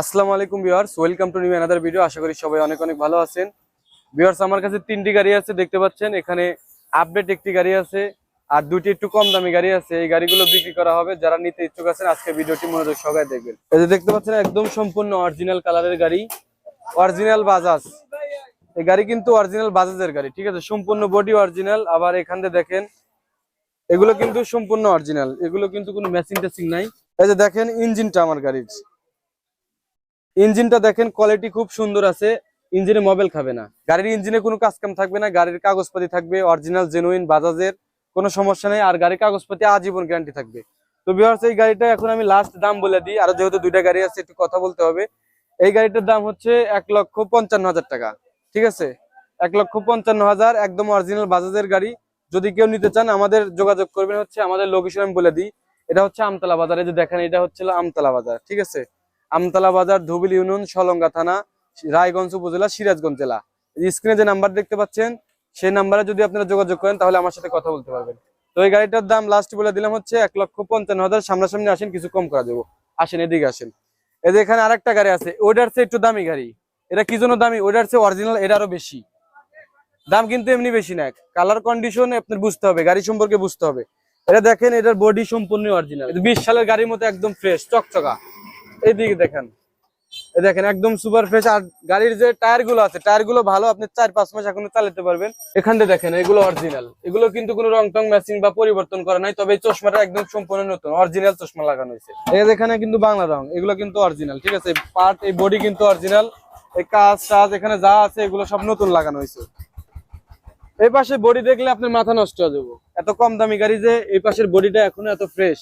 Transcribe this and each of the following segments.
আসসালামু আলাইকুম viewers, welcome to new another video. আশা করি সবাই অনেক অনেক ভালো আছেন। ভিউয়ার্স, আমার কাছে তিনটি গাড়ি আছে, দেখতে পাচ্ছেন। এখানে আপডেট একটি গাড়ি আছে আর দুটি একটু কম দামি গাড়ি আছে। এই গাড়িগুলো বিক্রি করা হবে। যারা নিতে ইচ্ছুক আছেন, আজকে ভিডিওটি মনোযোগ সহকারে দেখবেন। এই যে দেখতে পাচ্ছেন, একদম সম্পূর্ণ অরিজিনাল কালারের গাড়ি অরিজিনাল বাজাজ এই গাড়ি কিন্তু অরিজিনাল বাজাজের গাড়ি, ঠিক আছে? সম্পূর্ণ বডি অরিজিনাল আবার এখান থেকে দেখেন, এগুলো কিন্তু সম্পূর্ণ অরিজিনাল এগুলো কিন্তু কোনো মেশিন টেসিং নাই। এই যে দেখেন ইঞ্জিনটা আমার গাড়ির। ইঞ্জিনটা দেখেন কোয়ালিটি খুব সুন্দর আছে, ইঞ্জিনে মোবাইল খাবে না। গাড়ির ইঞ্জিনে কোনো কাজ কাম থাকবে না, গাড়ির কাগজপাতি থাকবে অরিজিনাল জেনুইন বাজাজের, কোনো সমস্যা নেই, আর গাড়ির কাগজপাতি আজীবন গ্যারান্টি থাকবে। তো বিহার এই গাড়িটা এখন আমি লাস্ট দাম বলে দিই, আর যেহেতু দুইটা গাড়ি আছে, একটু কথা বলতে হবে। এই গাড়িটার দাম হচ্ছে এক লক্ষ পঞ্চান্ন হাজার টাকা, ঠিক আছে? এক লক্ষ পঞ্চান্ন হাজার, একদম অরিজিনাল বাজাজের গাড়ি। যদি কেউ নিতে চান, আমাদের যোগাযোগ করবেন হচ্ছে, আমাদের লোকেশন আমি বলে দিই, এটা হচ্ছে আমতলা বাজার, এই যে দেখেন, এটা হচ্ছে আমতলা বাজার, ঠিক আছে? আমতলা বাজার, ধুবিল ইউনিয়ন, সলঙ্গা থানা, রায়গঞ্জ উপজেলা, সিরাজগঞ্জ জেলা। স্ক্রিনে যে নাম্বার দেখতে পাচ্ছেন, সেই নাম্বারে যদি আপনারা যোগাযোগ করেন, তাহলে আমার সাথে কথা বলতে পারবেন। তো এই গাড়িটার দাম লাস্ট বলে দিলাম হচ্ছে এক লক্ষ পঞ্চান্ন হাজার। সামনাসামনি আসেন, কিছু কম করা যাব। আসেন, এদিকে আসেন। এই যে এখানে আরেকটা গাড়ি আছে ওইটার চেয়ে একটু দামি গাড়ি। এটা কি জন্য দামি? ওইটার চেয়ে অরিজিনাল এটা আরও বেশি। দাম কিন্তু এমনি বেশি না কালার কন্ডিশন আপনার বুঝতে হবে, গাড়ি সম্পর্কে বুঝতে হবে। এটা দেখেন, এটার বডি সম্পূর্ণ অরিজিনাল বিশ সালের গাড়ির মতো একদম ফ্রেশ চকচকা। এইদিকে দেখেন। এই দেখেন, একদম সুপার ফ্রেশ আর গাড়ির যে টায়ারগুলো আছে টায়ারগুলো ভালো, আপনি চার পাঁচ মাস এখনও চালাতে পারবেন। এখান দেখেন, এগুলো অরিজিনাল এগুলো কিন্তু কোনো রং টং ম্যাচিং বা পরিবর্তন করা নাই, তবে এই চশমাটা একদম সম্পূর্ণ নতুন অরিজিনাল চশমা লাগানো হয়েছে। এখানে কিন্তু বাংলা রং, এগুলো কিন্তু অরিজিনাল ঠিক আছে? পার্ট এই বডি কিন্তু অরিজিনাল এই কাজ টাজ, এখানে যা আছে, এগুলো সব নতুন লাগানো হয়েছে। এই পাশে বডি দেখলে আপনার মাথা নষ্ট হয়ে যাব। এত কম দামি গাড়ি যে এই পাশের বডিটা এখনও এত ফ্রেশ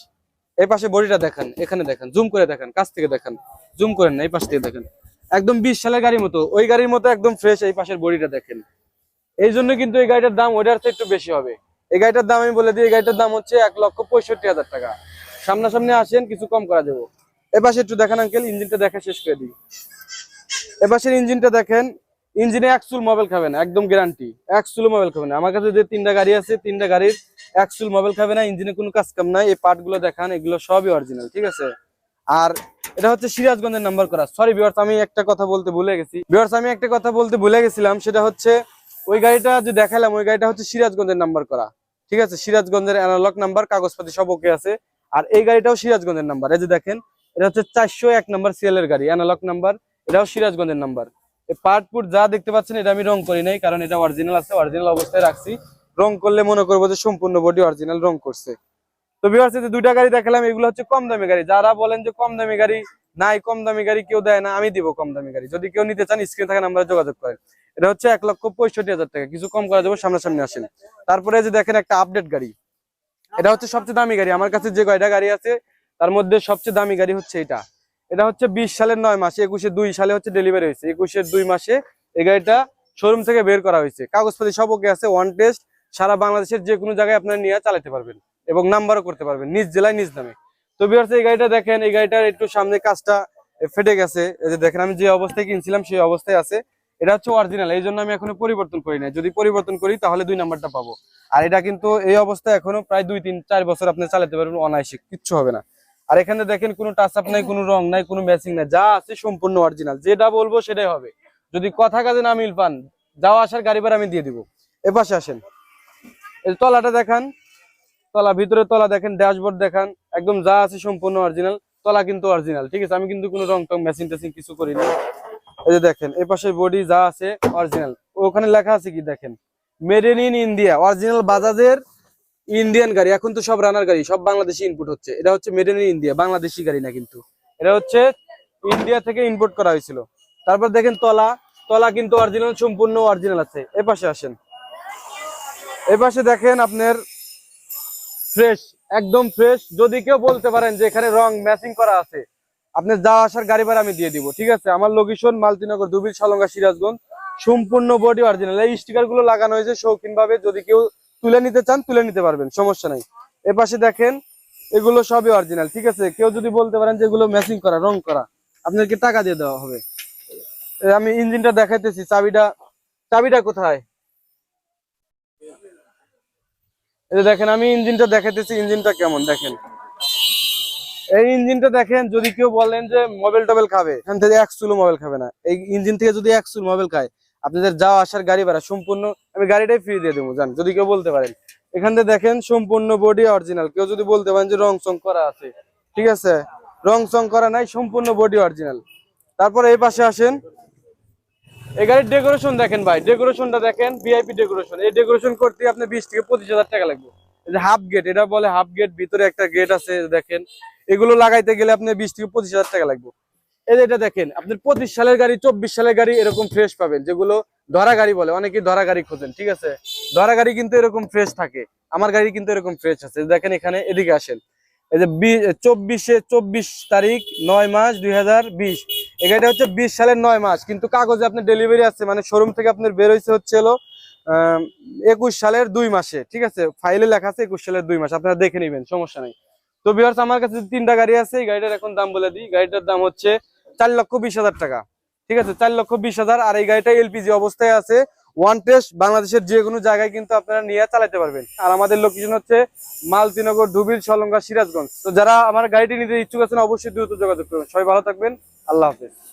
এই পাশে বডিটা দেখেন, এখানে দেখেন জুম করে দেখেন, কাছ থেকে দেখেন জুম করেন না, এই পাশ থেকে দেখেন। একদম বিশ সালের গাড়ির মতো, ওই গাড়ির মতো একদম ফ্রেশ এই পাশের বডিটা দেখেন। এই জন্য কিন্তু এই গাড়িটার দাম ওইটার একটু বেশি হবে। এই গাড়িটার দাম আমি বলে দিই, এই গাড়িটার দাম হচ্ছে এক লক্ষ পঁয়ষট্টি হাজার টাকা। সামনাসামনি আসেন, কিছু কম করা যাব। এ পাশে একটু দেখেন আঙ্কেল ইঞ্জিনটা দেখা শেষ করে দিই। এ পাশের ইঞ্জিনটা দেখেন ইঞ্জিনে এক চুল মোবাইল খাবে না, একদম গ্যারান্টি এক চুল মোবাইল খাবে না। আমার কাছে যে তিনটা গাড়ি আছে, তিনটা গাড়ির এক চুল মোবাইল খাবে না, ইঞ্জিনে কোনো কাজ কাম নাই, এই পার্টগুলো দেখান, এগুলো সবই অরিজিনাল ঠিক আছে? আর এটা হচ্ছে সিরাজগঞ্জের নাম্বার করা। সরি বিয়ার্স আমি একটা কথা বলতে ভুলে গেছি। বিয়ার্স আমি একটা কথা বলতে ভুলে গেছিলাম, সেটা হচ্ছে ওই গাড়িটা যে দেখালাম, ওই গাড়িটা হচ্ছে সিরাজগঞ্জের নাম্বার করা। ঠিক আছে? সিরাজগঞ্জের অ্যানালগ নাম্বার কাগজপাতি সব ওকে আছে। আর এই গাড়িটাও সিরাজগঞ্জের নাম্বার এই যে দেখেন, এটা হচ্ছে চারশো এক নাম্বার সিএল এর গাড়ি অ্যানালগ নাম্বার এটাও সিরাজগঞ্জের নাম্বার এই পার্টপুর যা দেখতে পাচ্ছেন এটা আমি রং করি নাই, কারণ এটা অরিজিনাল আছে অরিজিনাল অবস্থায় রাখছি। রং করলে মনে করব যে সম্পূর্ণ বডি অরিজিনাল রং করছে। তো বিহার যে দুইটা গাড়ি দেখালাম, এগুলো হচ্ছে কম দামি গাড়ি। যারা বলেন যে কম দামি গাড়ি, নাই কম দামি গাড়ি কেউ দেয় না, আমি দিব কম দামি গাড়ি। যদি কেউ নিতে চান স্ক্রিনে থাকা নাম্বারে যোগাযোগ করেন। এটা হচ্ছে এক লক্ষ পঁয়ষট্টি হাজার টাকা। কিছু কম করা যাবে, সামনাসামনি আসেন। তারপরে যে দেখেন একটা আপডেট গাড়ি। এটা হচ্ছে সবচেয়ে দামি গাড়ি। আমার কাছে যে কয়টা গাড়ি আছে, তার মধ্যে সবচেয়ে দামি গাড়ি হচ্ছে এটা। এটা হচ্ছে বিশ সালের নয় মাসে, একুশে দুই সালে হচ্ছে ডেলিভারি হয়েছে। একুশের দুই মাসে এই গাড়িটা শোরুম থেকে বের করা হয়েছে। কাগজপাতি সব ওকে আছে ওয়ান টেস্ট সারা বাংলাদেশের যে কোনো জায়গায় আপনারা নিয়ে চালাতে পারবেন এবং নাম্বারও করতে পারবেন, নিজ জেলায়, নিজ নামে। তো বিহার এই গাড়িটা দেখেন, এই গাড়িটার একটু সামনে কাজটা ফেটে গেছে। এই যে দেখেন, আমি যে অবস্থায় কিনছিলাম সেই অবস্থায় আছে। এটা হচ্ছে অরিজিনাল এই জন্য আমি এখনও পরিবর্তন করি না যদি পরিবর্তন করি, তাহলে দুই নাম্বারটা পাবো। আর এটা কিন্তু এই অবস্থায় এখনও প্রায় দুই, তিন, চার বছর আপনি চালাতে পারবেন, অনায়াসে, কিচ্ছু হবে না। আর এখানে দেখেন কোনো টাচ আপ নাই, কোনো রং নাই, কোনো ম্যাচিং নাই, যা আছে সম্পূর্ণ অরিজিনাল যেটা বলব সেটাই হবে। যদি কথা কাজে না মিল পান, যাওয়া আসার গাড়ি ভাড়া আমি দিয়ে দিব। এপাশে আসেন। তলাটা দেখান। তলা, ভিতরে তলা দেখেন ড্যাশবোর্ড দেখান। একদম যা আছে সম্পূর্ণ অরিজিনাল তলা কিন্তু অরিজিনাল ঠিক আছে? আমি কিন্তু কোনো রং টং মেশিন টেসিং কিছু করি না এই যে দেখেন এই পাশে বডি যা আছে অরিজিনাল ওখানে লেখা আছে কি দেখেন? মেড ইন ইন্ডিয়া অরিজিনাল বাজাজের ইন্ডিয়ান গাড়ি, এখন তো সব রানার গাড়ি, সব বাংলাদেশি ইনপুট হচ্ছে। এটা হচ্ছে মেড ইন ইন্ডিয়া বাংলাদেশি গাড়ি না কিন্তু। এটা হচ্ছে ইন্ডিয়া থেকে ইম্পোর্ট করা হয়েছিল। তারপর দেখেন তলা তলা কিন্তু অরিজিনাল সম্পূর্ণ অরিজিনাল আছে। এ পাশে আসেন। এ পাশে দেখেন আপনার ফ্রেশ একদম ফ্রেশ যদি কেউ বলতে পারেন যে এখানে রং ম্যাচিং করা আছে, আপনার যা আসার গাড়ি ভাড়া আমি দিয়ে দিব, ঠিক আছে? আমার লোকেশন মালতিনগর, দুবিল, সালঙ্গা, সিরাজগঞ্জ। সম্পূর্ণ বডি অরিজিনাল এই স্টিকারগুলো লাগানো হয়েছে শৌখিন ভাবে যদি কেউ তুলে নিতে চান, তুলে নিতে পারবেন, সমস্যা নাই। এ পাশে দেখেন, এগুলো সবই অরিজিনাল ঠিক আছে? কেউ যদি বলতে পারেন যে এগুলো ম্যাচিং করা, রং করা আপনাকে টাকা দিয়ে দেওয়া হবে। আমি ইঞ্জিনটা দেখাইতেছি, চাবিটা চাবিটা কোথায়? এই দেখেন, আমি ইঞ্জিনটা দেখাইতেছি, ইঞ্জিনটা কেমন, দেখেন। এই ইঞ্জিনটা দেখেন, যদি কেউ বলেন যে মোবাইল টোবেল খাবে, এখান থেকে এক চুলো মোবাইল খাবে না। এই ইঞ্জিন থেকে যদি এক চুল মোবাইল খায় আপনাদের যাওয়া আসার গাড়ি ভাড়া সম্পূর্ণ আমি গাড়িটাই ফ্রি দিয়ে দেবো, জান। যদি কেউ বলতে পারেন। এখান থেকে দেখেন সম্পূর্ণ বডি অরিজিনাল কেউ যদি বলতে পারেন যে রং চং করা আছে, ঠিক আছে? রং চং করা নাই, সম্পূর্ণ বডি অরিজিনাল তারপরে এই পাশে আসেন। এই গাড়ির ডেকোরেশন দেখেন ভাই। ডেকোরেশনটা দেখেন ভিআইপি ডেকোরেশন এই ডেকোরেশন করতে আপনি বিশ থেকে পঁচিশ হাজার টাকা লাগবে। হাফ গেট এটা বলে হাফ গেট ভিতরে একটা গেট আছে, দেখেন। এগুলো লাগাইতে গেলে আপনি বিশ থেকে পঁচিশ হাজার টাকা লাগবে। এই এটা দেখেন, আপনার পঁচিশ সালের গাড়ি, চব্বিশ সালের গাড়ি এরকম ফ্রেশ পাবেন, যেগুলো ধরা গাড়ি বলে অনেকে ধরা গাড়ি খোঁজেন, ঠিক আছে? ধরা গাড়ি কিন্তু এরকম ফ্রেশ থাকে, আমার গাড়ি কিন্তু এরকম ফ্রেশ আছে দেখেন এখানে, এদিকে আসেন, এই যে চব্বিশে চব্বিশ তারিখ, নয় মাস দুই হাজার বিশ, এই গাড়িটা হচ্ছে বিশ সালের নয় মাস, কিন্তু কাগজে আপনার ডেলিভারি আছে মানে শোরুম থেকে আপনার বের হয়েছে হচ্ছে হলো একুশ সালের দুই মাসে, ঠিক আছে? ফাইলে লেখা আছে একুশ সালের দুই মাস, আপনারা দেখে নেবেন, সমস্যা নাই। তো বিহার্স আমার কাছে তিনটা গাড়ি আছে, এই গাড়িটার এখন দাম বলে দিই, গাড়িটার দাম হচ্ছে চার লক্ষ বিশ হাজার টাকা। ঠিক আছে, চার লক্ষ বিশ হাজার, আর এই গাড়িটা এলপিজি অবস্থায় আছে। ওয়ান টেস্ট বাংলাদেশের যে কোনো জায়গায় কিন্তু আপনারা নিয়ে চালাতে পারবেন। আর আমাদের লোকেশন হচ্ছে মালতিনগর ধুবিল সলঙ্গা সিরাজগঞ্জ। তো যারা আমার গাড়িটি নিতে ইচ্ছুক আছেন, অবশ্যই দ্রুত যোগাযোগ করবেন সবাই ভালো থাকবেন। আল্লাহ হাফেজ।